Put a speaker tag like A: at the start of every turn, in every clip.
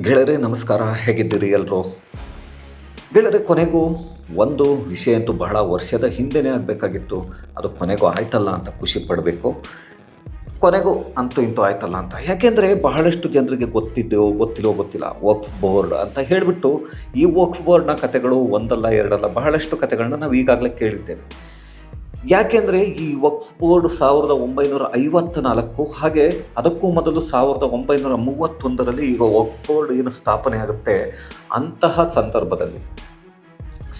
A: ಗೆಳೆಯರೇ, ನಮಸ್ಕಾರ. ಹೇಗಿದ್ದೀರಿ ಎಲ್ಲರೂ ಗೆಳೆಯರೆ, ಕೊನೆಗೂ ಒಂದು ವಿಷಯ ಅಂತೂ ಬಹಳ ವರ್ಷದ ಹಿಂದೆನೇ ಆಗಬೇಕಾಗಿತ್ತು. ಅದು ಕೊನೆಗೂ ಆಯ್ತಲ್ಲ ಅಂತ ಖುಷಿ ಪಡಬೇಕು. ಕೊನೆಗೂ ಅಂತೂ ಇಂತೂ ಆಯ್ತಲ್ಲ ಅಂತ. ಯಾಕೆಂದರೆ ಬಹಳಷ್ಟು ಜನರಿಗೆ ಗೊತ್ತಿದ್ದೆಯೋ ಗೊತ್ತಿಲ್ಲೋ ಗೊತ್ತಿಲ್ಲ. ವಕ್ಫ್ ಬೋರ್ಡ್ ಅಂತ ಹೇಳಿಬಿಟ್ಟು ಈ ವಕ್ಫ್ ಬೋರ್ಡ್ನ ಕತೆಗಳು ಒಂದಲ್ಲ ಎರಡಲ್ಲ ಬಹಳಷ್ಟು ಕತೆಗಳನ್ನ ನಾವು ಈಗಾಗಲೇ ಕೇಳಿದ್ದೇವೆ. ಯಾಕೆಂದರೆ ಈ ವಕ್ಫ್ ಬೋರ್ಡ್ ಸಾವಿರದ ಒಂಬೈನೂರ ಐವತ್ತ ನಾಲ್ಕು ಹಾಗೆ ಅದಕ್ಕೂ ಮೊದಲು ಸಾವಿರದ ಒಂಬೈನೂರ ಮೂವತ್ತೊಂದರಲ್ಲಿ ಈಗ ವಕ್ಫ್ ಬೋರ್ಡ್ ಏನು ಸ್ಥಾಪನೆ ಆಗುತ್ತೆ ಅಂತಹ ಸಂದರ್ಭದಲ್ಲಿ.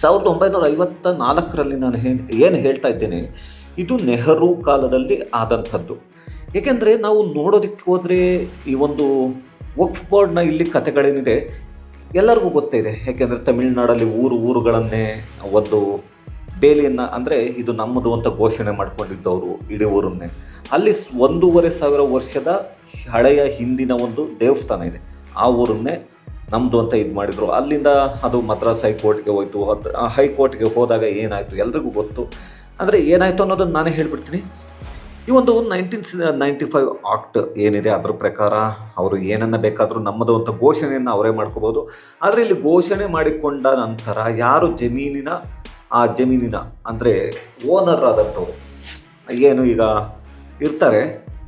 A: ಸಾವಿರದ ಒಂಬೈನೂರ ಐವತ್ತ ನಾಲ್ಕರಲ್ಲಿ ನಾನು ಏನು ಏನು ಹೇಳ್ತಾ ಇದ್ದೇನೆ, ಇದು ನೆಹರು ಕಾಲದಲ್ಲಿ ಆದಂಥದ್ದು. ಏಕೆಂದರೆ ನಾವು ನೋಡೋದಕ್ಕೆ ಹೋದರೆ ಈ ಒಂದು ವಕ್ಫ್ ಬೋರ್ಡ್ನ ಇಲ್ಲಿ ಕತೆಗಳೇನಿದೆ ಎಲ್ಲರಿಗೂ ಗೊತ್ತಿದೆ ಯಾಕೆಂದರೆ ತಮಿಳುನಾಡಲ್ಲಿ ಊರು ಊರುಗಳನ್ನೇ ಒಂದು ಬೇಲಿಯನ್ನು ಅಂದರೆ ಇದು ನಮ್ಮದು ಅಂತ ಘೋಷಣೆ ಮಾಡಿಕೊಂಡಿದ್ದವರು ಇಡೀ ಊರನ್ನೇ. ಅಲ್ಲಿ ಒಂದೂವರೆ ಸಾವಿರ ವರ್ಷದ ಹಳೆಯ ಹಿಂದಿನ ಒಂದು ದೇವಸ್ಥಾನ ಇದೆ. ಆ ಊರನ್ನೇ ನಮ್ಮದು ಅಂತ ಇದು ಮಾಡಿದರು. ಅಲ್ಲಿಂದ ಅದು ಮದ್ರಾಸ್ ಹೈಕೋರ್ಟ್ಗೆ ಹೋಯ್ತು. ಆ ಹೈಕೋರ್ಟ್ಗೆ ಹೋದಾಗ ಏನಾಯಿತು ಎಲ್ರಿಗೂ ಗೊತ್ತು. ಅಂದರೆ ಏನಾಯಿತು ಅನ್ನೋದನ್ನು ನಾನೇ ಹೇಳಿಬಿಡ್ತೀನಿ. ಈ ಒಂದು ನೈನ್ಟೀನ್ ನೈಂಟಿ ಫೈವ್ ಆಕ್ಟ್ ಏನಿದೆ ಅದ್ರ ಪ್ರಕಾರ ಅವರು ಏನನ್ನ ಬೇಕಾದರೂ ನಮ್ಮದು ಅಂತ ಘೋಷಣೆಯನ್ನು ಅವರೇ ಮಾಡ್ಕೋಬೋದು. ಆದರೆ ಇಲ್ಲಿ ಘೋಷಣೆ ಮಾಡಿಕೊಂಡ ನಂತರ ಯಾರು ಜಮೀನಿನ ಆ ಜಮೀನಿನ, ಅಂದರೆ ಓನರ್ ಆದಂಥವ್ರು, ಏನು ಈಗ ಇರ್ತಾರೆ,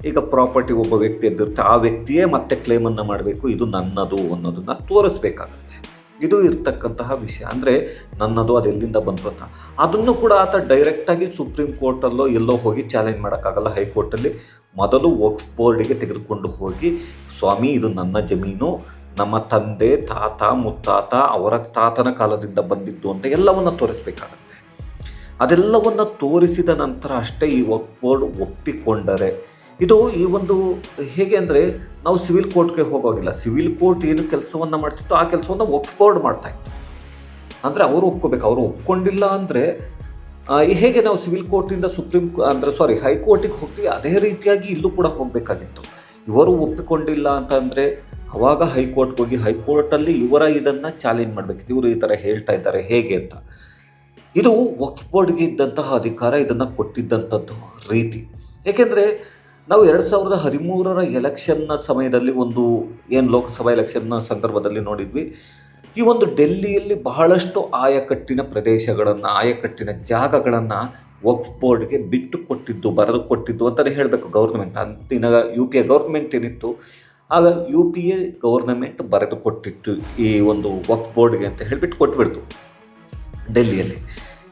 A: ಈಗ ಪ್ರಾಪರ್ಟಿ ಒಬ್ಬ ವ್ಯಕ್ತಿ ಎದ್ದಿರ್ತಾರೆ ಆ ವ್ಯಕ್ತಿಯೇ ಮತ್ತೆ ಕ್ಲೇಮನ್ನು ಮಾಡಬೇಕು, ಇದು ನನ್ನದು ಅನ್ನೋದನ್ನು ತೋರಿಸ್ಬೇಕಾಗತ್ತೆ. ಇದು ಇರ್ತಕ್ಕಂತಹ ವಿಷಯ, ಅಂದರೆ ನನ್ನದು ಅದು ಎಲ್ಲಿಂದ ಬಂತು ಅದನ್ನು ಕೂಡ ಆತ ಡೈರೆಕ್ಟಾಗಿ ಸುಪ್ರೀಂ ಕೋರ್ಟಲ್ಲೋ ಎಲ್ಲೋ ಹೋಗಿ ಚಾಲೆಂಜ್ ಮಾಡೋಕ್ಕಾಗಲ್ಲ ಹೈಕೋರ್ಟಲ್ಲಿ. ಮೊದಲು ವಕ್ಫ್ ಬೋರ್ಡಿಗೆ ತೆಗೆದುಕೊಂಡು ಹೋಗಿ, ಸ್ವಾಮಿ, ಇದು ನನ್ನ ಜಮೀನು ನಮ್ಮ ತಂದೆ, ತಾತ, ಮುತ್ತಾತ, ಅವರ ತಾತನ ಕಾಲದಿಂದ ಬಂದಿದ್ದು ಅಂತ ಎಲ್ಲವನ್ನು ತೋರಿಸ್ಬೇಕಾಗತ್ತೆ. ಅದೆಲ್ಲವನ್ನು ತೋರಿಸಿದ ನಂತರ ಅಷ್ಟೇ ಈ ಒಪ್ಪೋರ್ಡ್ ಒಪ್ಪಿಕೊಂಡರೆ, ಇದು ಈ ಒಂದು ಹೇಗೆ ಅಂದರೆ ನಾವು ಸಿವಿಲ್ ಕೋರ್ಟ್ಗೆ ಹೋಗೋಗಿಲ್ಲ. ಸಿವಿಲ್ ಕೋರ್ಟ್ ಏನು ಕೆಲಸವನ್ನು ಮಾಡ್ತಿತ್ತು ಆ ಕೆಲಸವನ್ನು ಒಪ್ಪೋರ್ಡ್ ಮಾಡ್ತಾ ಇತ್ತು. ಅಂದರೆ ಅವರು ಒಪ್ಕೋಬೇಕು. ಅವರು ಒಪ್ಕೊಂಡಿಲ್ಲ ಅಂದರೆ ಹೇಗೆ ನಾವು ಸಿವಿಲ್ ಕೋರ್ಟಿಂದ ಸುಪ್ರೀಂ ಅಂದರೆ ಸಾರಿ ಹೈಕೋರ್ಟಿಗೆ ಹೋಗ್ತೀವಿ, ಅದೇ ರೀತಿಯಾಗಿ ಇಲ್ಲೂ ಕೂಡ ಹೋಗಬೇಕಾಗಿತ್ತು. ಇವರು ಒಪ್ಪಿಕೊಂಡಿಲ್ಲ ಅಂತಂದರೆ ಅವಾಗ ಹೈಕೋರ್ಟ್ಗೆ ಹೋಗಿ ಹೈಕೋರ್ಟಲ್ಲಿ ಇವರ ಇದನ್ನು ಚಾಲೆಂಜ್ ಮಾಡಬೇಕಿತ್ತು. ಇವರು ಈ ಥರ ಹೇಳ್ತಾ ಇದ್ದಾರೆ, ಹೇಗೆ ಅಂತ. ಇದು ವಕ್ಫ್ ಬೋರ್ಡ್ಗೆ ಇದ್ದಂತಹ ಅಧಿಕಾರ ಇದನ್ನು ಕೊಟ್ಟಿದ್ದಂಥದ್ದು ರೀತಿ. ಏಕೆಂದರೆ ನಾವು ಎರಡು ಸಾವಿರದ ಹದಿಮೂರರ ಎಲೆಕ್ಷನ್ನ ಸಮಯದಲ್ಲಿ ಒಂದು ಏನು ಲೋಕಸಭಾ ಎಲೆಕ್ಷನ್ನ ಸಂದರ್ಭದಲ್ಲಿ ನೋಡಿದ್ವಿ. ಈ ಒಂದು ಡೆಲ್ಲಿಯಲ್ಲಿ ಬಹಳಷ್ಟು ಆಯಕಟ್ಟಿನ ಪ್ರದೇಶಗಳನ್ನು, ಆಯಕಟ್ಟಿನ ಜಾಗಗಳನ್ನು ವಕ್ಫ್ ಬೋರ್ಡ್ಗೆ ಬಿಟ್ಟು ಕೊಟ್ಟಿದ್ದು, ಬರೆದು ಕೊಟ್ಟಿದ್ದು ಅಂತಲೇ ಹೇಳಬೇಕು ಗೌರ್ಮೆಂಟ್. ಅಂತಿನ ಯು ಪಿ ಎ ಗೌರ್ಮೆಂಟ್ ಏನಿತ್ತು ಆಗ ಯು ಪಿ ಎ ಗೌರ್ನಮೆಂಟ್ ಬರೆದು ಕೊಟ್ಟಿತ್ತು ಈ ಒಂದು ವಕ್ ಬೋರ್ಡ್ಗೆ ಅಂತ ಹೇಳಿಬಿಟ್ಟು ಕೊಟ್ಬಿಡ್ತು ಡೆಲ್ಲಿಯಲ್ಲಿ.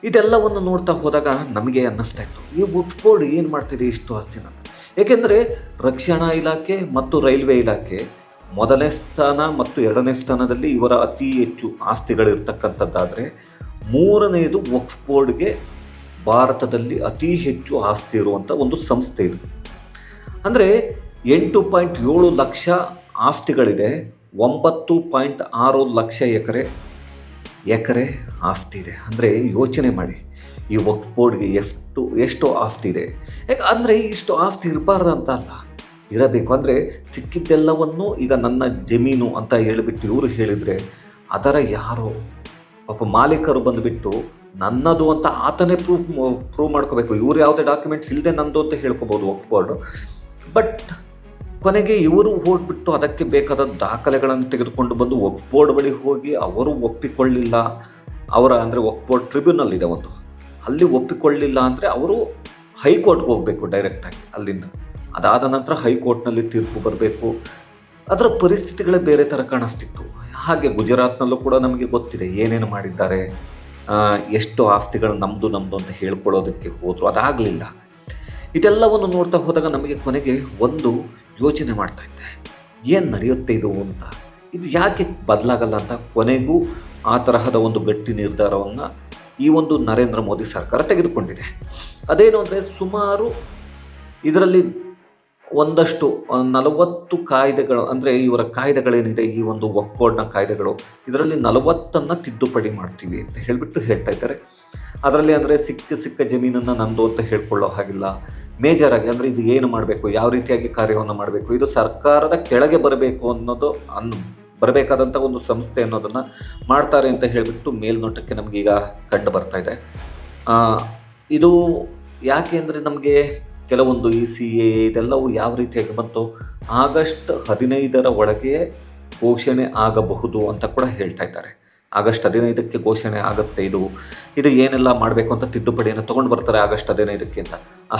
A: ಇದೆಲ್ಲವನ್ನು ನೋಡ್ತಾ ಹೋದಾಗ ನಮಗೆ ಅನ್ನಿಸ್ತಾ ಇತ್ತು, ಈ ವಕ್ ಬೋರ್ಡ್ ಏನು ಮಾಡ್ತಿದೆ ಇಷ್ಟು ಆಸ್ತಿನ ಏಕೆಂದರೆ ರಕ್ಷಣಾ ಇಲಾಖೆ ಮತ್ತು ರೈಲ್ವೆ ಇಲಾಖೆ ಮೊದಲನೇ ಸ್ಥಾನ ಮತ್ತು ಎರಡನೇ ಸ್ಥಾನದಲ್ಲಿ ಇವರ ಅತಿ ಹೆಚ್ಚು ಆಸ್ತಿಗಳಿರ್ತಕ್ಕಂಥದ್ದಾದರೆ ಮೂರನೆಯದು ವಕ್ಫ್ ಬೋರ್ಡ್ಗೆ ಭಾರತದಲ್ಲಿ ಅತಿ ಹೆಚ್ಚು ಆಸ್ತಿ ಇರುವಂಥ ಒಂದು ಸಂಸ್ಥೆ ಇದು. ಅಂದರೆ ಎಂಟು ಪಾಯಿಂಟ್ ಏಳು ಲಕ್ಷ ಆಸ್ತಿಗಳಿದೆ, ಒಂಬತ್ತು ಪಾಯಿಂಟ್ ಆರು ಲಕ್ಷ ಎಕರೆ ಎಕರೆ ಆಸ್ತಿ ಇದೆ. ಅಂದರೆ ಯೋಚನೆ ಮಾಡಿ, ಈ ವಕ್ಫ್ ಬೋರ್ಡ್ಗೆ ಎಷ್ಟು ಎಷ್ಟು ಆಸ್ತಿ ಇದೆ. ಯಾಕೆ ಅಂದರೆ ಇಷ್ಟು ಆಸ್ತಿ ಇರಬಾರ್ದು ಅಂತ ಅಲ್ಲ ಇರಬೇಕು ಅಂದರೆ ಸಿಕ್ಕಿದ್ದೆಲ್ಲವನ್ನು ಈಗ ನನ್ನ ಜಮೀನು ಅಂತ ಹೇಳಿಬಿಟ್ಟು ಇವರು ಹೇಳಿದರೆ ಅದರ ಯಾರೋ ಪಾಪ ಮಾಲೀಕರು ಬಂದುಬಿಟ್ಟು ನನ್ನದು ಅಂತ ಆತನೇ ಪ್ರೂಫ್, ಪ್ರೂವ್ ಮಾಡ್ಕೋಬೇಕು. ಇವರು ಯಾವುದೇ ಡಾಕ್ಯುಮೆಂಟ್ಸ್ ಇಲ್ಲದೆ ನಂದು ಅಂತ ಹೇಳ್ಕೊಬೋದು ವಕ್ಫ್ ಬೋರ್ಡು. ಬಟ್ ಕೊನೆಗೆ ಇವರು ಹೋಗ್ಬಿಟ್ಟು ಅದಕ್ಕೆ ಬೇಕಾದ ದಾಖಲೆಗಳನ್ನು ತೆಗೆದುಕೊಂಡು ಬಂದು ವಕ್ಫ್ ಬೋರ್ಡ್ ಬಳಿ ಹೋಗಿ ಅವರು ಒಪ್ಪಿಕೊಳ್ಳಿಲ್ಲ. ಅವರ ಅಂದರೆ ವಕ್ಫ್ ಬೋರ್ಡ್ ಟ್ರಿಬ್ಯುನಲ್ ಇದೆ ಒಂದು. ಅಲ್ಲಿ ಒಪ್ಪಿಕೊಳ್ಳಿಲ್ಲ ಅಂದರೆ ಅವರು ಹೈಕೋರ್ಟ್ಗೆ ಹೋಗಬೇಕು ಡೈರೆಕ್ಟಾಗಿ ಅಲ್ಲಿಂದ. ಅದಾದ ನಂತರ ಹೈಕೋರ್ಟ್ನಲ್ಲಿ ತೀರ್ಪು ಬರಬೇಕು. ಅದರ ಪರಿಸ್ಥಿತಿಗಳೇ ಬೇರೆ ಥರ ಕಾಣಿಸ್ತಿತ್ತು. ಹಾಗೆ ಗುಜರಾತ್ನಲ್ಲೂ ಕೂಡ ನಮಗೆ ಗೊತ್ತಿದೆ ಏನೇನು ಮಾಡಿದ್ದಾರೆ. ಎಷ್ಟು ಆಸ್ತಿಗಳು ನಮ್ಮದು ನಮ್ಮದು ಅಂತ ಹೇಳ್ಕೊಳ್ಳೋದಕ್ಕೆ ಹೋದರು. ಅದಾಗಲಿಲ್ಲ. ಇದೆಲ್ಲವನ್ನು ನೋಡ್ತಾ ಹೋದಾಗ ನಮಗೆ ಕೊನೆಗೆ ಒಂದು ಯೋಚನೆ ಮಾಡ್ತಾ ಇದ್ದೆ. ಏನು ನಡೆಯುತ್ತೆ ಇದು ಅಂತ. ಇದು ಯಾಕೆ ಬದಲಾಗಲ್ಲ ಅಂತ ಕೊನೆಗೂ ಆ ತರಹದ ಒಂದು ಗಟ್ಟಿ ನಿರ್ಧಾರವನ್ನು ಈ ಒಂದು ನರೇಂದ್ರ ಮೋದಿ ಸರ್ಕಾರ ತೆಗೆದುಕೊಂಡಿದೆ. ಅದೇನು ಅಂದರೆ ಸುಮಾರು ಇದರಲ್ಲಿ ಒಂದಷ್ಟು ನಲವತ್ತು ಕಾಯ್ದೆಗಳು, ಅಂದರೆ ಇವರ ಕಾಯ್ದೆಗಳೇನಿದೆ, ಈ ಒಂದು ಒಕ್ಕೋಡ್ನ ಕಾಯ್ದೆಗಳು, ಇದರಲ್ಲಿ ನಲವತ್ತನ್ನು ತಿದ್ದುಪಡಿ ಮಾಡ್ತೀವಿ ಅಂತ ಹೇಳಿಬಿಟ್ಟು ಹೇಳ್ತಾ ಇದ್ದಾರೆ. ಅದರಲ್ಲಿ ಅಂದರೆ ಸಿಕ್ಕ ಸಿಕ್ಕ ಜಮೀನನ್ನು ನಂದು ಅಂತ ಹೇಳ್ಕೊಳ್ಳೋ ಹಾಗಿಲ್ಲ. ಮೇಜರ್ ಆಗಿ ಅಂದರೆ ಇದು ಏನು ಮಾಡಬೇಕು, ಯಾವ ರೀತಿಯಾಗಿ ಕಾರ್ಯವನ್ನು ಮಾಡಬೇಕು, ಇದು ಸರ್ಕಾರದ ಕೆಳಗೆ ಬರಬೇಕು ಅನ್ನೋದು ಅನ್ ಬರಬೇಕಾದಂಥ ಒಂದು ಸಂಸ್ಥೆ ಅನ್ನೋದನ್ನು ಮಾಡ್ತಾರೆ ಅಂತ ಹೇಳಿಬಿಟ್ಟು ಮೇಲ್ನೋಟಕ್ಕೆ ನಮಗೀಗ ಕಂಡು ಬರ್ತಾ ಇದೆ. ಇದು ಯಾಕೆ ಅಂದರೆ ನಮಗೆ ಕೆಲವೊಂದು ಇ ಸಿ ಎ, ಇದೆಲ್ಲವೂ ಯಾವ ರೀತಿಯಾಗಿ ಬಂತು, ಆಗಸ್ಟ್ ಹದಿನೈದರ ಒಳಗೆ ಘೋಷಣೆ ಆಗಬಹುದು ಅಂತ ಕೂಡ ಹೇಳ್ತಾ ಇದ್ದಾರೆ. ಆಗಸ್ಟ್ ಹದಿನೈದಕ್ಕೆ ಘೋಷಣೆ ಆಗುತ್ತೆ ಇದು. ಇದು ಏನೆಲ್ಲ ಮಾಡಬೇಕು ಅಂತ ತಿದ್ದುಪಡಿಯನ್ನು ತೊಗೊಂಡು ಬರ್ತಾರೆ ಆಗಸ್ಟ್ ಹದಿನೈದಕ್ಕೆ ಅಂತ.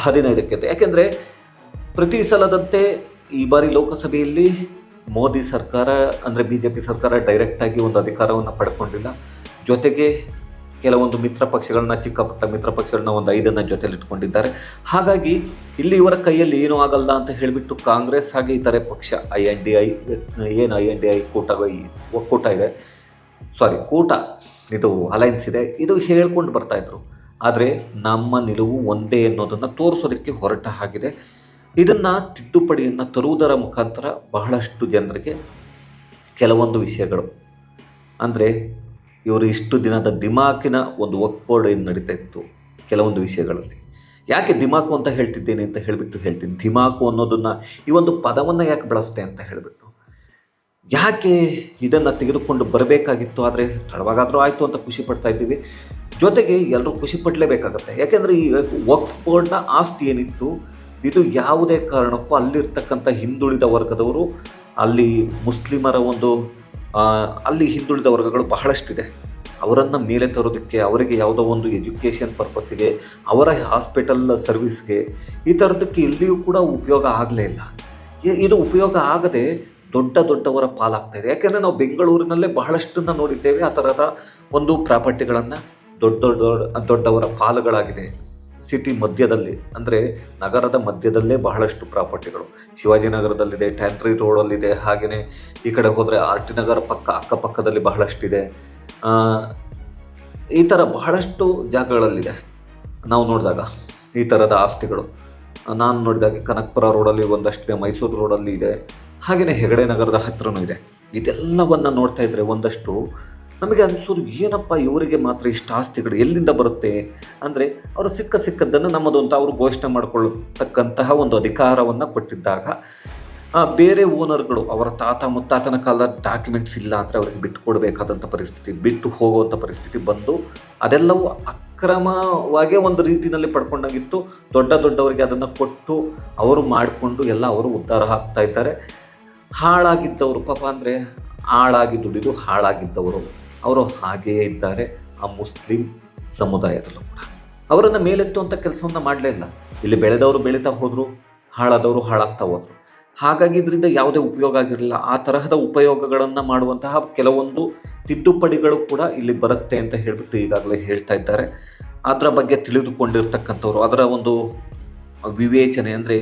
A: ಹದಿನೈದಕ್ಕೆ ಅಂತ. ಯಾಕೆಂದರೆ ಪ್ರತಿ ಸಲದಂತೆ ಈ ಬಾರಿ ಲೋಕಸಭೆಯಲ್ಲಿ ಮೋದಿ ಸರ್ಕಾರ, ಅಂದರೆ ಬಿ ಜೆ ಪಿ ಸರ್ಕಾರ ಡೈರೆಕ್ಟಾಗಿ ಒಂದು ಅಧಿಕಾರವನ್ನು ಪಡ್ಕೊಂಡಿಲ್ಲ. ಜೊತೆಗೆ ಕೆಲವೊಂದು ಮಿತ್ರ ಪಕ್ಷಗಳನ್ನ ಚಿಕ್ಕ ಪುಟ್ಟ ಮಿತ್ರ ಪಕ್ಷಗಳನ್ನ ಒಂದು ಐದನ್ನು ಜೊತೆಲಿ ಇಟ್ಕೊಂಡಿದ್ದಾರೆ. ಹಾಗಾಗಿ ಇಲ್ಲಿ ಇವರ ಕೈಯಲ್ಲಿ ಏನೂ ಆಗಲ್ಲ ಅಂತ ಹೇಳಿಬಿಟ್ಟು ಕಾಂಗ್ರೆಸ್ ಹಾಗೆ ಇತರೆ ಪಕ್ಷ, ಐ ಎನ್ ಡಿ ಐ, ಏನು ಐ ಎನ್ ಡಿ ಐ ಕೂಟ ಒಕ್ಕೂಟ ಇದೆ. ಸಾರಿ ಕೂಟ. ಇದು ಅಲೈನ್ಸ್ ಇದೆ. ಇದು ಹೇಳ್ಕೊಂಡು ಬರ್ತಾ ಇದ್ರು. ಆದರೆ ನಮ್ಮ ನಿಲುವು ಒಂದೇ ಅನ್ನೋದನ್ನು ತೋರಿಸೋದಕ್ಕೆ ಹೊರಟ ಹಾಗಿದೆ. ಇದನ್ನು ತಿದ್ದುಪಡಿಯನ್ನು ತರುವುದರ ಮುಖಾಂತರ ಬಹಳಷ್ಟು ಜನರಿಗೆ ಕೆಲವೊಂದು ವಿಷಯಗಳು. ಅಂದರೆ ಇವರು ಇಷ್ಟು ದಿನದ ದಿಮಾಕಿನ ಒಂದು ಏನು ನಡೀತಾ ಇತ್ತು ಕೆಲವೊಂದು ವಿಷಯಗಳಲ್ಲಿ. ಯಾಕೆ ದಿಮಾಕು ಅಂತ ಹೇಳ್ತಿದ್ದೇನೆ ಅಂತ ಹೇಳಿಬಿಟ್ಟು ಹೇಳ್ತೀನಿ. ದಿಮಾಕು ಅನ್ನೋದನ್ನು ಈ ಒಂದು ಪದವನ್ನು ಯಾಕೆ ಬಳಸ್ತೆ ಅಂತ ಹೇಳಿಬಿಟ್ಟು. ಯಾಕೆ ಇದನ್ನು ತೆಗೆದುಕೊಂಡು ಬರಬೇಕಾಗಿತ್ತು? ಆದರೆ ತಡವಾಗಾದರೂ ಆಯಿತು ಅಂತ ಖುಷಿ ಪಡ್ತಾ ಇದ್ದೀವಿ. ಜೊತೆಗೆ ಎಲ್ಲರೂ ಖುಷಿ ಪಡಲೇಬೇಕಾಗತ್ತೆ. ಯಾಕೆಂದರೆ ಈ ವಕ್ಫ್ ಬೋರ್ಡ್ನ ಆಸ್ತಿ ಏನಿತ್ತು? ಇದು ಯಾವುದೇ ಕಾರಣಕ್ಕೂ ಅಲ್ಲಿರ್ತಕ್ಕಂಥ ಹಿಂದುಳಿದ ವರ್ಗದವರು, ಅಲ್ಲಿ ಮುಸ್ಲಿಮರ ಒಂದು ಅಲ್ಲಿ ಹಿಂದುಳಿದ ವರ್ಗಗಳು ಬಹಳಷ್ಟಿದೆ. ಅವರನ್ನು ಮೇಲೆ ತರೋದಕ್ಕೆ, ಅವರಿಗೆ ಯಾವುದೋ ಒಂದು ಎಜುಕೇಷನ್ ಪರ್ಪಸ್ಸಿಗೆ, ಅವರ ಹಾಸ್ಪಿಟಲ್ ಸರ್ವಿಸ್ಗೆ ಈ ಥರದಕ್ಕೆ ಇಲ್ಲಿಯೂ ಕೂಡ ಉಪಯೋಗ ಆಗಲೇ ಇಲ್ಲ. ಇದು ಉಪಯೋಗ ಆಗದೆ ದೊಡ್ಡ ದೊಡ್ಡವರ ಪಾಲಾಗ್ತಾ ಇದೆ. ಯಾಕೆಂದರೆ ನಾವು ಬೆಂಗಳೂರಿನಲ್ಲೇ ಬಹಳಷ್ಟನ್ನು ನೋಡಿದ್ದೇವೆ. ಆ ಥರದ ಒಂದು ಪ್ರಾಪರ್ಟಿಗಳನ್ನು ದೊಡ್ಡ ದೊಡ್ಡ ದೊಡ್ಡವರ ಪಾಲುಗಳಾಗಿದೆ. ಸಿಟಿ ಮಧ್ಯದಲ್ಲಿ, ಅಂದರೆ ನಗರದ ಮಧ್ಯದಲ್ಲೇ ಬಹಳಷ್ಟು ಪ್ರಾಪರ್ಟಿಗಳು. ಶಿವಾಜಿನಗರದಲ್ಲಿದೆ ಟ್ಯಾಂಟ್ರಿ ರೋಡಲ್ಲಿದೆ ಹಾಗೆಯೇ ಈ ಕಡೆ ಹೋದರೆ ಆರ್ ಟಿ ನಗರ ಪಕ್ಕ, ಅಕ್ಕಪಕ್ಕದಲ್ಲಿ ಬಹಳಷ್ಟಿದೆ. ಈ ಥರ ಬಹಳಷ್ಟು ಜಾಗಗಳಲ್ಲಿದೆ. ನಾವು ನೋಡಿದಾಗ ಈ ಥರದ ಆಸ್ತಿಗಳು. ನಾನು ನೋಡಿದಾಗ ಕನಕಪುರ ರೋಡಲ್ಲಿ ಒಂದಷ್ಟಿದೆ, ಮೈಸೂರು ರೋಡಲ್ಲಿ ಇದೆ. ಹಾಗೆಯೇ ಹೆಗಡೆ ನಗರದ ಹತ್ರನೂ ಇದೆ. ಇದೆಲ್ಲವನ್ನು ನೋಡ್ತಾ ಇದ್ದರೆ ಒಂದಷ್ಟು ನಮಗೆ ಅನಿಸೋದು, ಏನಪ್ಪ ಇವರಿಗೆ ಮಾತ್ರ ಇಷ್ಟು ಆಸ್ತಿಗಳು ಎಲ್ಲಿಂದ ಬರುತ್ತೆ? ಅಂದರೆ ಅವರು ಸಿಕ್ಕ ಸಿಕ್ಕದ್ದನ್ನು ನಮ್ಮದು ಅವರು ಘೋಷಣೆ ಮಾಡಿಕೊಳ್ಳತಕ್ಕಂತಹ ಒಂದು ಅಧಿಕಾರವನ್ನು ಕೊಟ್ಟಿದ್ದಾಗ ಬೇರೆ ಓನರ್ಗಳು ಅವರ ತಾತ ಮುತ್ತಾತನ ಕಾಲದ ಡಾಕ್ಯುಮೆಂಟ್ಸ್ ಇಲ್ಲ ಅಂದರೆ ಅವ್ರಿಗೆ ಬಿಟ್ಟು ಕೊಡಬೇಕಾದಂಥ ಪರಿಸ್ಥಿತಿ, ಬಿಟ್ಟು ಹೋಗುವಂಥ ಪರಿಸ್ಥಿತಿ ಬಂದು ಅದೆಲ್ಲವೂ ಅಕ್ರಮವಾಗೇ ಒಂದು ರೀತಿಯಲ್ಲಿ ಪಡ್ಕೊಂಡಾಗಿತ್ತು. ದೊಡ್ಡ ದೊಡ್ಡವರಿಗೆ ಅದನ್ನು ಕೊಟ್ಟು ಅವರು ಮಾಡಿಕೊಂಡು ಎಲ್ಲ ಅವರು ಉದ್ಧಾರ ಆಗ್ತಾ ಇದ್ದಾರೆ. ಹಾಳಾಗಿದ್ದವರು, ಪಾಪ ಅಂದರೆ ಹಾಳಾಗಿ ದುಡಿದು ಹಾಳಾಗಿದ್ದವರು, ಅವರು ಹಾಗೆಯೇ ಇದ್ದಾರೆ. ಆ ಮುಸ್ಲಿಂ ಸಮುದಾಯದಲ್ಲೂ ಕೂಡ. ಅವರನ್ನು ಮೇಲೆತ್ತುವಂಥ ಕೆಲಸವನ್ನು ಮಾಡಲೇ ಇಲ್ಲ. ಇಲ್ಲಿ ಬೆಳೆದವರು ಬೆಳೀತಾ ಹೋದರು, ಹಾಳಾದವರು ಹಾಳಾಗ್ತಾ ಹೋದರು. ಹಾಗಾಗಿ ಇದರಿಂದ ಯಾವುದೇ ಉಪಯೋಗ ಆಗಿರಲಿಲ್ಲ. ಆ ತರಹದ ಉಪಯೋಗಗಳನ್ನು ಮಾಡುವಂತಹ ಕೆಲವೊಂದು ತಿದ್ದುಪಡಿಗಳು ಕೂಡ ಇಲ್ಲಿ ಬರುತ್ತೆ ಅಂತ ಹೇಳಿಬಿಟ್ಟು ಈಗಾಗಲೇ ಹೇಳ್ತಾ ಇದ್ದಾರೆ. ಅದರ ಬಗ್ಗೆ ತಿಳಿದುಕೊಂಡಿರ್ತಕ್ಕಂಥವ್ರು, ಅದರ ಒಂದು ವಿವೇಚನೆ ಅಂದರೆ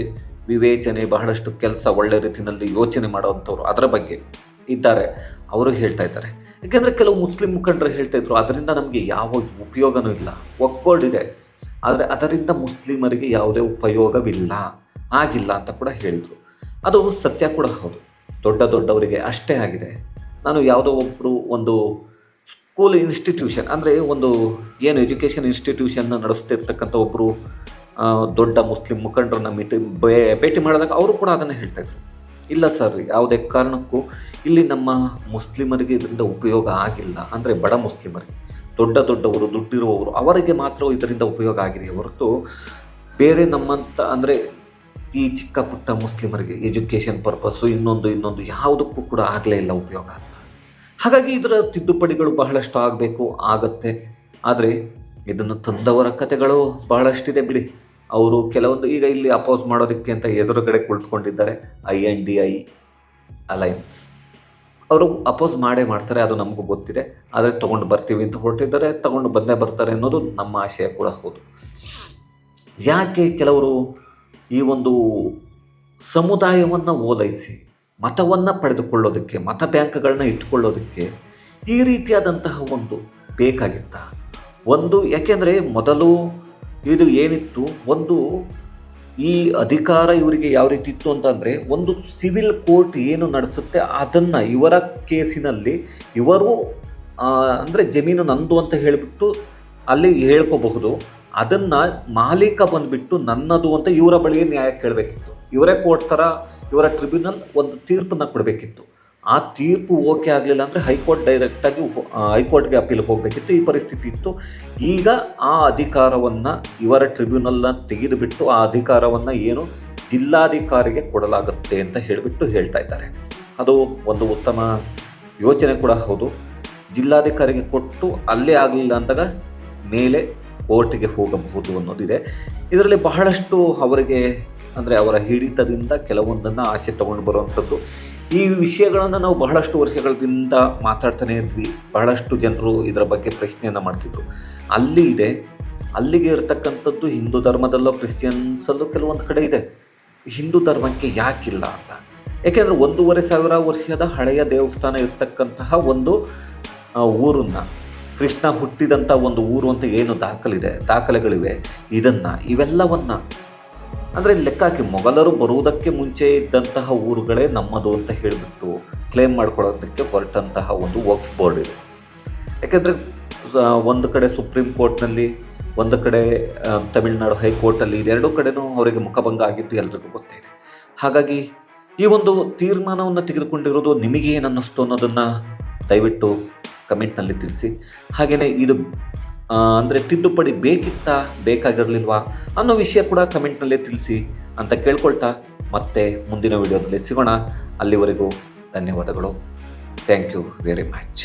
A: ವಿವೇಚನೆ, ಬಹಳಷ್ಟು ಕೆಲಸ ಒಳ್ಳೆ ರೀತಿಯಲ್ಲಿ ಯೋಚನೆ ಮಾಡುವಂಥವ್ರು ಅದರ ಬಗ್ಗೆ ಇದ್ದಾರೆ. ಅವರು ಹೇಳ್ತಾ ಇದ್ದಾರೆ. ಯಾಕೆಂದರೆ ಕೆಲವು ಮುಸ್ಲಿಂ ಮುಖಂಡರು ಹೇಳ್ತಾ ಇದ್ರು, ಅದರಿಂದ ನಮಗೆ ಯಾವ ಉಪಯೋಗನೂ ಇಲ್ಲ. ಒಕ್ಬೋರ್ಡ್ ಇದೆ ಆದರೆ ಅದರಿಂದ ಮುಸ್ಲಿಮರಿಗೆ ಯಾವುದೇ ಉಪಯೋಗವಿಲ್ಲ. ಆಗಿಲ್ಲ ಅಂತ ಕೂಡ ಹೇಳಿದರು. ಅದು ಸತ್ಯ ಕೂಡ ಹೌದು. ದೊಡ್ಡ ದೊಡ್ಡವರಿಗೆ ಅಷ್ಟೇ ಆಗಿದೆ. ನಾನು ಯಾವುದೋ ಒಬ್ಬರು ಒಂದು ಸ್ಕೂಲ್ ಇನ್ಸ್ಟಿಟ್ಯೂಷನ್ ಅಂದರೆ ಒಂದು ಏನು ಎಜುಕೇಷನ್ ಇನ್ಸ್ಟಿಟ್ಯೂಷನ್ನ ನಡೆಸ್ತಿರ್ತಕ್ಕಂಥ ಒಬ್ಬರು ದೊಡ್ಡ ಮುಸ್ಲಿಂ ಮುಖಂಡರನ್ನ ಮೀಟಿ ಭೇಟಿ ಮಾಡಿದಾಗ ಅವರು ಕೂಡ ಅದನ್ನು ಹೇಳ್ತಾ ಇದ್ರು. ಇಲ್ಲ ಸರ್, ಯಾವುದೇ ಕಾರಣಕ್ಕೂ ಇಲ್ಲಿ ನಮ್ಮ ಮುಸ್ಲಿಮರಿಗೆ ಇದರಿಂದ ಉಪಯೋಗ ಆಗಿಲ್ಲ. ಅಂದರೆ ಬಡ ಮುಸ್ಲಿಮರಿಗೆ. ದೊಡ್ಡ ದೊಡ್ಡವರು, ದುಡ್ಡಿರುವವರು, ಅವರಿಗೆ ಮಾತ್ರ ಇದರಿಂದ ಉಪಯೋಗ ಆಗಿದೆ ಹೊರತು ಬೇರೆ ನಮ್ಮಂಥ ಅಂದರೆ ಈ ಚಿಕ್ಕ ಪುಟ್ಟ ಮುಸ್ಲಿಮರಿಗೆ ಎಜುಕೇಷನ್ ಪರ್ಪಸ್ಸು ಇನ್ನೊಂದು ಇನ್ನೊಂದು ಯಾವುದಕ್ಕೂ ಕೂಡ ಆಗಲೇ ಇಲ್ಲ ಉಪಯೋಗ ಅಂತ. ಹಾಗಾಗಿ ಇದರ ತಿದ್ದುಪಡಿಗಳು ಬಹಳಷ್ಟು ಆಗಬೇಕು, ಆಗತ್ತೆ. ಆದರೆ ಇದನ್ನು ತಂದವರ ಕಥೆಗಳು ಬಹಳಷ್ಟಿದೆ ಬಿಡಿ. ಅವರು ಕೆಲವೊಂದು ಈಗ ಇಲ್ಲಿ ಅಪೋಸ್ ಮಾಡೋದಕ್ಕೆ ಅಂತ ಎದುರುಗಡೆ ಕುಳಿತುಕೊಂಡಿದ್ದಾರೆ I N D I alliance ಅವರು ಅಪೋಸ್ ಮಾಡೇ ಮಾಡ್ತಾರೆ, ಅದು ನಮಗೂ ಗೊತ್ತಿದೆ. ಆದರೆ ತೊಗೊಂಡು ಬರ್ತೀವಿ ಅಂತ ಹೊರಟಿದ್ದಾರೆ, ತಗೊಂಡು ಬಂದೇ ಬರ್ತಾರೆ ಅನ್ನೋದು ನಮ್ಮ ಆಶಯ ಕೂಡ ಹೌದು. ಯಾಕೆ ಕೆಲವರು ಈ ಒಂದು ಸಮುದಾಯವನ್ನು ಓಲೈಸಿ, ಮತವನ್ನು ಪಡೆದುಕೊಳ್ಳೋದಕ್ಕೆ, ಮತ ಬ್ಯಾಂಕ್ಗಳನ್ನ ಇಟ್ಕೊಳ್ಳೋದಕ್ಕೆ ಈ ರೀತಿಯಾದಂತಹ ಒಂದು ಬೇಕಾಗಿತ್ತ? ಒಂದು ಯಾಕೆಂದರೆ ಮೊದಲು ಇದು ಏನಿತ್ತು? ಒಂದು ಈ ಅಧಿಕಾರ ಇವರಿಗೆ ಯಾವ ರೀತಿ ಇತ್ತು ಅಂತಂದರೆ ಒಂದು ಸಿವಿಲ್ ಕೋರ್ಟ್ ಏನು ನಡೆಸುತ್ತೆ ಅದನ್ನು ಇವರ ಕೇಸಿನಲ್ಲಿ ಇವರು ಅಂದರೆ ಜಮೀನು ನಂದು ಅಂತ ಹೇಳಿಬಿಟ್ಟು ಅಲ್ಲಿ ಹೇಳ್ಕೋಬಹುದು. ಅದನ್ನು ಮಾಲೀಕ ಬಂದುಬಿಟ್ಟು ನನ್ನದು ಅಂತ ಇವರ ಬಳಿಯೇ ನ್ಯಾಯ ಕೇಳಬೇಕಿತ್ತು. ಇವರೇ ಕೋರ್ಟ್ ಥರ ಇವರ ಟ್ರಿಬ್ಯುನಲ್ ಒಂದು ತೀರ್ಪನ್ನು ಕೊಡಬೇಕಿತ್ತು. ಆ ತೀರ್ಪು ಓಕೆ ಆಗಲಿಲ್ಲ ಅಂದರೆ ಹೈಕೋರ್ಟ್ ಡೈರೆಕ್ಟಾಗಿ ಹೈಕೋರ್ಟ್ಗೆ ಅಪೀಲ್ ಹೋಗಬೇಕಿತ್ತು, ಈ ಪರಿಸ್ಥಿತಿ ಇತ್ತು. ಈಗ ಆ ಅಧಿಕಾರವನ್ನು ಇವರ ಟ್ರಿಬ್ಯುನಲ್ನ ತೆಗೆದುಬಿಟ್ಟು ಆ ಅಧಿಕಾರವನ್ನು ಏನು ಜಿಲ್ಲಾಧಿಕಾರಿಗೆ ಕೊಡಲಾಗುತ್ತೆ ಅಂತ ಹೇಳಿಬಿಟ್ಟು ಹೇಳ್ತಾ ಇದ್ದಾರೆ. ಅದು ಒಂದು ಉತ್ತಮ ಯೋಚನೆ ಕೂಡ ಹೌದು. ಜಿಲ್ಲಾಧಿಕಾರಿಗೆ ಕೊಟ್ಟು ಅಲ್ಲೇ ಆಗಲಿಲ್ಲ ಅಂದಾಗ ಮೇಲೆ ಕೋರ್ಟಿಗೆ ಹೋಗಬಹುದು ಅನ್ನೋದಿದೆ. ಇದರಲ್ಲಿ ಬಹಳಷ್ಟು ಅವರಿಗೆ ಅಂದರೆ ಅವರ ಹಿಡಿತದಿಂದ ಕೆಲವೊಂದನ್ನು ಆಚೆ ತಗೊಂಡು ಬರುವಂಥದ್ದು. ಈ ವಿಷಯಗಳನ್ನು ನಾವು ಬಹಳಷ್ಟು ವರ್ಷಗಳಿಂದ ಮಾತಾಡ್ತಾನೆ ಇದ್ವಿ. ಬಹಳಷ್ಟು ಜನರು ಇದರ ಬಗ್ಗೆ ಪ್ರಶ್ನೆಯನ್ನು ಮಾಡ್ತಿದ್ರು. ಅಲ್ಲಿ ಇದೆ. ಅಲ್ಲಿಗೆ ಇರತಕ್ಕಂಥದ್ದು ಹಿಂದೂ ಧರ್ಮದಲ್ಲೋ ಕ್ರಿಶ್ಚಿಯನ್ಸಲ್ಲೂ ಕೆಲವೊಂದು ಕಡೆ ಇದೆ. ಹಿಂದೂ ಧರ್ಮಕ್ಕೆ ಯಾಕಿಲ್ಲ ಅಂತ. ಯಾಕೆಂದರೆ ಒಂದೂವರೆ ಸಾವಿರ ವರ್ಷದ ಹಳೆಯ ದೇವಸ್ಥಾನ ಇರ್ತಕ್ಕಂತಹ ಒಂದು ಊರನ್ನ, ಕೃಷ್ಣ ಹುಟ್ಟಿದಂಥ ಒಂದು ಊರು ಅಂತ ಏನು ದಾಖಲಿದೆ, ದಾಖಲೆಗಳಿವೆ. ಇದನ್ನು, ಇವೆಲ್ಲವನ್ನ ಅಂದರೆ ಲೆಕ್ಕ ಹಾಕಿ ಮೊಘಲರು ಬರುವುದಕ್ಕೆ ಮುಂಚೆ ಇದ್ದಂತಹ ಊರುಗಳೇ ನಮ್ಮದು ಅಂತ ಹೇಳಿಬಿಟ್ಟು ಕ್ಲೇಮ್ ಮಾಡ್ಕೊಳ್ಳೋದಕ್ಕೆ ಹೊರಟಂತಹ ಒಂದು ವರ್ಕ್ಸ್ ಬೋರ್ಡ್ ಇದೆ. ಯಾಕೆಂದರೆ ಒಂದು ಕಡೆ ಸುಪ್ರೀಂ ಕೋರ್ಟ್ನಲ್ಲಿ ಒಂದು ಕಡೆ ತಮಿಳ್ನಾಡು ಹೈಕೋರ್ಟಲ್ಲಿ ಇದೆರಡೂ ಕಡೆನೂ ಅವರಿಗೆ ಮುಖಭಂಗ ಆಗಿದ್ದು ಎಲ್ರಿಗೂ ಗೊತ್ತಿದೆ ಹಾಗಾಗಿ ಈ ಒಂದು ತೀರ್ಮಾನವನ್ನು ತೆಗೆದುಕೊಂಡಿರೋದು ನಿಮಗೇನು ಅನ್ನಿಸ್ತು ಅನ್ನೋದನ್ನು ದಯವಿಟ್ಟು ಕಮೆಂಟ್ನಲ್ಲಿ ತಿಳಿಸಿ. ಹಾಗೆಯೇ ಇದು ಅಂದರೆ ತಿದ್ದುಪಡಿ ಬೇಕಿತ್ತಾ, ಬೇಕಾಗಿರಲಿಲ್ವಾ ಅನ್ನೋ ವಿಷಯ ಕೂಡ ಕಮೆಂಟ್ನಲ್ಲೇ ತಿಳಿಸಿ ಅಂತ ಕೇಳ್ಕೊಳ್ತಾ ಮತ್ತೆ ಮುಂದಿನ ವಿಡಿಯೋದಲ್ಲಿ ಸಿಗೋಣ. ಅಲ್ಲಿವರೆಗೂ ಧನ್ಯವಾದಗಳು. Thank you very much